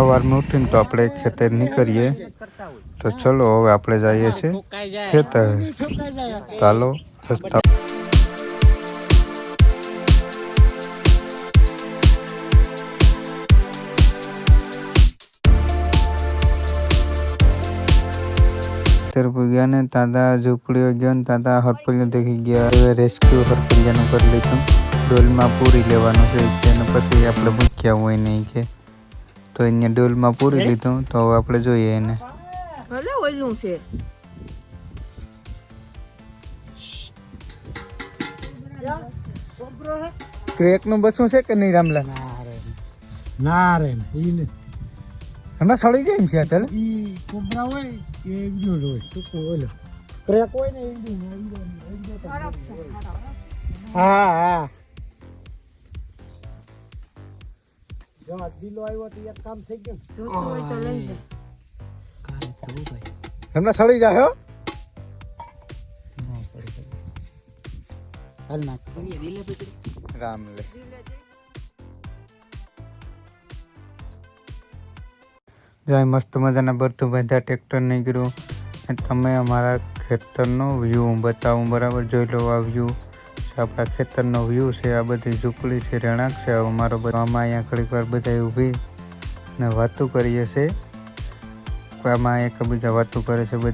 સવારમાં ઉઠીને તો આપણે ખેતર નીકળીએ. તો ચલો હવે આપણે જઈએ છીએ ખેતર. ચાલો રસ્તા ગયા ને તાતા ઝૂંપડીઓ ગયો ને તાતા હરપલિયા દેખી ગયા. હવે રેસ્ક્યુ હરપલિયાનું કરી લીધું. ડોલમાં પૂરી લેવાનું છે. કે પછી આપણે મૂક્યા હોય નહીં કે તો અહીંયા ડોલમાં પૂરી લીધું તો હવે આપણે જોઈએ એને. ભલે ઓયલું છે. ક્રેકનું બસું છે કે નહીં રામલા ના રે હમણાં સડી જાય એમ છે અત્યારે ઈ કોબરા હોય એ એકદમ હોય ટૂંકો ઓલો. ક્રેક હોય ને એકદમ હા હા. જો આ દિલો આવ્યો તો એક કામ થઈ ગયું જોતું હોય તો લઈ જા હમણાં સળી જાય હો હાલ નાખ. રામ લે. જાય મસ્ત મજાના બરતું બધા ટ્રેક્ટર નીકળ્યું. અને તમે અમારા ખેતરનો વ્યૂ બતાવું બરાબર? જોઈ લો આ વ્યૂ આપણા ખેતરનો વ્યૂ છે, આ બધી ઝૂંપડી છે, રહેણાંક છે, હવે મારો બધો આમાં અહીંયા ઘડીક વાર બધા ઊભી ને વાતું કરીએ છે. આમાં એકબીજા વાતું કરે છે